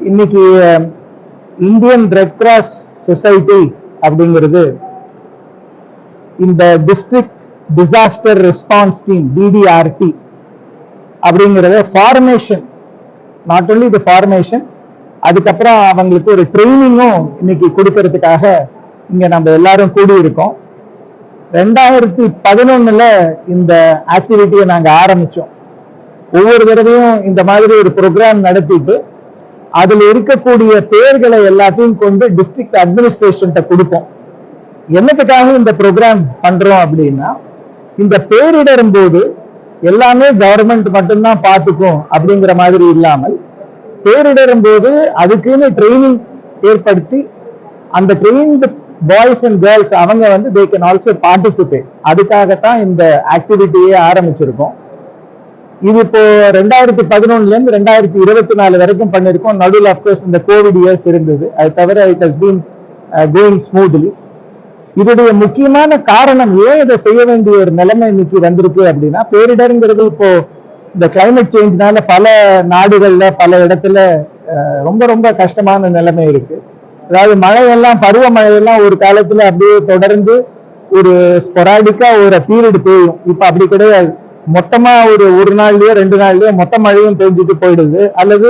இன்னைக்கு Indian red cross society அப்படிங்கிறது இந்த district disaster response team DDRT அப்படிங்கிறத ஃபார்மேஷன் நாட் ஓன்லி இது ஃபார்மேஷன் அதுக்கப்புறம் அவங்களுக்கு ஒரு ட்ரைனிங்கும் இன்னைக்கு கொடுக்கறதுக்காக இங்க நம்ம எல்லாரும் கூடி இருக்கோம் ரெண்டாயிரத்தி பதினொன்னுல இந்த ஆக்டிவிட்டியை நாங்க ஆரம்பிச்சோம். ஒவ்வொரு தடவையும் இந்த மாதிரி ஒரு ப்ரோக்ராம் நடத்திட்டு அதுல இருக்கக்கூடிய பேர்களை எல்லாத்தையும் கொண்டு டிஸ்ட்ரிக்ட் அட்மினிஸ்ட்ரேஷன் கொடுப்போம். என்னத்துக்காக இந்த ப்ரோக்ராம் பண்றோம் அப்படின்னா இந்த பேரிடரும் போது எல்லாமே கவர்மெண்ட் மட்டும்தான் பார்த்துக்கும் அப்படிங்கிற மாதிரி இல்லாமல் பேரிடரும் போது அதுக்குன்னு ட்ரைனிங் ஏற்படுத்தி அந்த ட்ரெயின்டு பாய்ஸ் அண்ட் கேர்ள்ஸ் அவங்க வந்து தே கேன் ஆல்சோ பார்ட்டிசிபேட் அதுக்காகத்தான் இந்த ஆக்டிவிட்டியே ஆரம்பிச்சிருக்கோம். இது இப்போ ரெண்டாயிரத்தி பதினொன்னுல இருந்து ரெண்டாயிரத்தி இருபத்தி நாலு வரைக்கும் பண்ணிருக்கோம் நடுவில் அப்கோர்ஸ் இந்த கோவிட் இயர்ஸ் இருந்தது. அது தவிர it has been going smoothly இதோடைய முக்கியமான காரணம் ஏன் இதை செய்ய வேண்டிய ஒரு நிலைமை இன்னைக்கு வந்திருக்கு அப்படின்னா பேரிடருங்கிறது இப்போ இந்த கிளைமேட் சேஞ்ச்னால பல நாடுகள்ல பல இடத்துல uh, ரொம்ப ரொம்ப கஷ்டமான நிலைமை இருக்கு. அதாவது மழையெல்லாம் பருவமழையெல்லாம் ஒரு காலத்துல அப்படியே தொடர்ந்து ஒரு ஸ்பொராடிக்கா ஒரு பீரியட் பெய்யும் இப்ப அப்படி கிடையாது. மொத்தமா ஒரு ஒரு நாள்லயோ ரெண்டு நாள்லயோ மொத்த மழையும் பெஞ்சிட்டு போயிடுது. அல்லது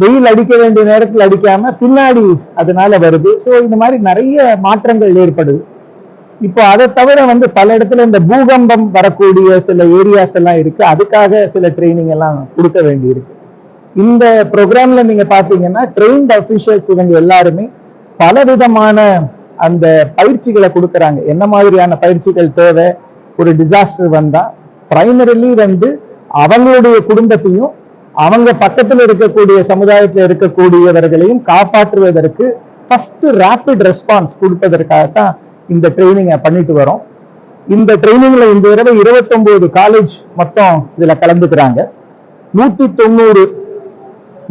வெயில் அடிக்க வேண்டிய நேரத்தில் அடிக்காம பின்னாடி அதனால வருது. ஸோ இந்த மாதிரி நிறைய மாற்றங்கள் ஏற்படுது. இப்போ அதை தவிர வந்து பல இடத்துல இந்த பூகம்பம் வரக்கூடிய சில ஏரியாஸ் எல்லாம் இருக்கு. அதுக்காக சில ட்ரைனிங் எல்லாம் கொடுக்க வேண்டியிருக்கு. இந்த ப்ரோக்ராம்ல நீங்க பாத்தீங்கன்னா ட்ரெயின்ட் அபிஷியல்ஸ் இவங்க எல்லாருமே பல விதமான அந்த பயிற்சிகளை கொடுக்குறாங்க. என்ன மாதிரியான பயிற்சிகள் தேவை? ஒரு டிசாஸ்டர் வந்தா பிரைமரிலி வந்து அவங்களுடைய குடும்பத்தையும் அவங்க பக்கத்தில் இருக்கக்கூடிய சமுதாயத்தில் இருக்கக்கூடியவர்களையும் காப்பாற்றுவதற்கு ஃபர்ஸ்ட் ரேபிட் ரெஸ்பான்ஸ் கொடுப்பதற்காகத்தான் இந்த ட்ரைனிங்கை பண்ணிட்டு வரோம் இந்த ட்ரைனிங்ல இந்த தடவை 29 காலேஜ் மொத்தம் இதுல கலந்துக்கிறாங்க. நூத்தி தொண்ணூறு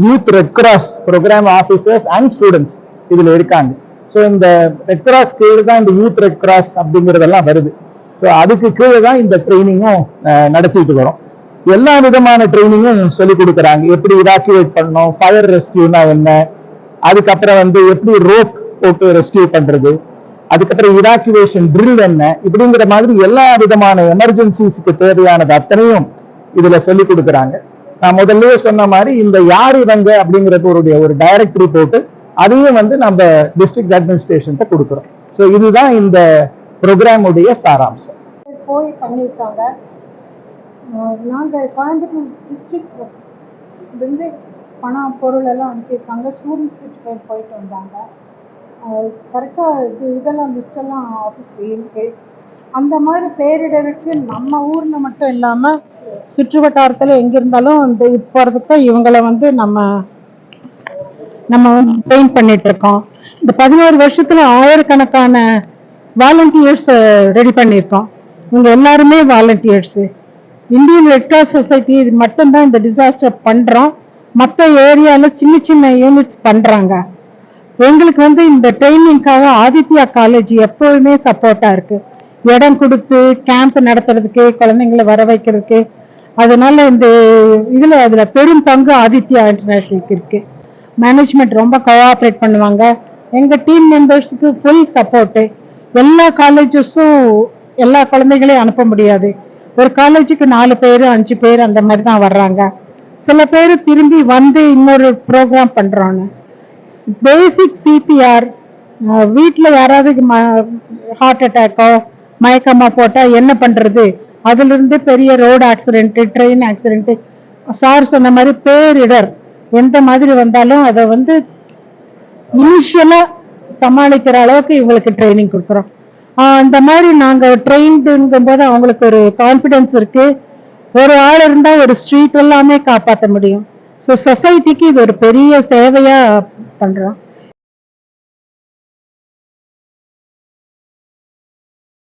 youth Red Cross programme officers and students இதுல இருக்காங்க. ஸோ இந்த ரெட் கிராஸ் கீழ் தான் இந்த யூத் ரெட் கிராஸ் அப்படிங்கிறதெல்லாம் வருது. ஸோ அதுக்கு கீழே தான் இந்த ட்ரைனிங்கும் நடத்திட்டு வரோம். எல்லா விதமான ட்ரைனிங்கும் சொல்லி கொடுக்குறாங்க. எப்படி இவாக்குவேட் பண்ணணும் ஃபயர் ரெஸ்கியூனா என்ன? அதுக்கப்புறம் வந்து எப்படி ரோப் போட்டு ரெஸ்கியூ பண்றது? அதுக்கப்புறம் இவாக்குவேஷன் ட்ரில் என்ன? இப்படிங்கிற மாதிரி எல்லா விதமான எமர்ஜென்சிஸ்க்கு தேவையானது அத்தனையும் இதுல சொல்லி கொடுக்குறாங்க. நான் முதல்லயே சொன்ன மாதிரி இந்த யார் இவங்க அப்படிங்கிறது ஒரு ஒரு டைரக்டரி போட்டு அதையும் வந்து நம்ம டிஸ்ட்ரிக்ட் அட்மினிஸ்ட்ரேஷன் கொடுக்குறோம். ஸோ இதுதான் இந்த ப்ரோக்ராம் உடைய சாராம்சம். போய் பண்ணியிருக்காங்க. நாங்கள் கோயம்புத்தூர் டிஸ்ட்ரிக்ட் வந்து பணம் பொருள் எல்லாம் அனுப்பியிருக்காங்க. ஸ்டூடெண்ட்ஸ் கிட்ட பேர் போயிட்டு வந்தாங்க. கரெக்டாக இது இதெல்லாம் லிஸ்டெல்லாம் ஆஃபீஸில் இருக்கு. அந்த மாதிரி பேரிடருக்கு நம்ம ஊரில் மட்டும் இல்லாமல் சுற்று வட்டாரத்தில் எங்கே இருந்தாலும் இந்த இப்போ இவங்களை வந்து நம்ம நம்ம வந்து ட்ரெயின் பண்ணிட்டு இருக்கோம். இந்த பதினோரு வருஷத்துல ஆயிரக்கணக்கான வாலண்டியர்ஸ் ரெடி பண்ணியிருக்கோம். இவங்க எல்லாருமே volunteers Indian Red Cross Society இது மட்டும்தான் இந்த டிசாஸ்டர் பண்ணுறோம் மற்ற ஏரியாவில் சின்ன சின்ன யூனிட்ஸ் பண்ணுறாங்க எங்களுக்கு வந்து இந்த ட்ரைனிங்காக ஆதித்யா காலேஜ் எப்போதுமே சப்போர்ட்டாக இருக்கு. இடம் கொடுத்து கேம்ப் நடத்துறதுக்கு குழந்தைங்களை வர வைக்கிறதுக்கு. அதனால இந்த இதில் அதில் பெரும் பங்கு ஆதித்யா இன்டர்நேஷனலுக்கு இருக்கு. மேனேஜ்மெண்ட் ரொம்ப கோஆப்ரேட் பண்ணுவாங்க. எங்கள் டீம் மெம்பர்ஸுக்கு ஃபுல் சப்போர்ட்டு எல்லா காலேஜஸும் எல்லா குழந்தைகளையும் அனுப்ப முடியாது. ஒரு காலேஜுக்கு நாலு பேர் அஞ்சு பேர் அந்த மாதிரி தான் வர்றாங்க. சில பேர் திரும்பி வந்து இன்னொரு ப்ரோக்ராம் பண்ணுறோன்னு பேசிக் சிபிஆர் வீட்டில் யாராவது ஹார்ட் அட்டாக்கோ மயக்கமாக போட்டால் என்ன பண்ணுறது அதிலிருந்து பெரிய road accident train accident sir சொன்ன மாதிரி பேரிடர் எந்த மாதிரி வந்தாலும் அதை வந்து இனிஷியலாக சமாளிக்கிற அளவுக்கு இவங்களுக்கு ட்ரைனிங் கொடுக்குறோம். ஆஹ் மாதிரி நாங்கள் ட்ரெயின்டுங்கும் போது அவங்களுக்கு ஒரு கான்ஃபிடென்ஸ் இருக்கு. ஒரு ஆள் இருந்தால் ஒரு ஸ்ட்ரீட் எல்லாமே காப்பாற்ற முடியும். ஸோ சொசைட்டிக்கு இது ஒரு பெரிய சேவையாக பண்ணுறோம்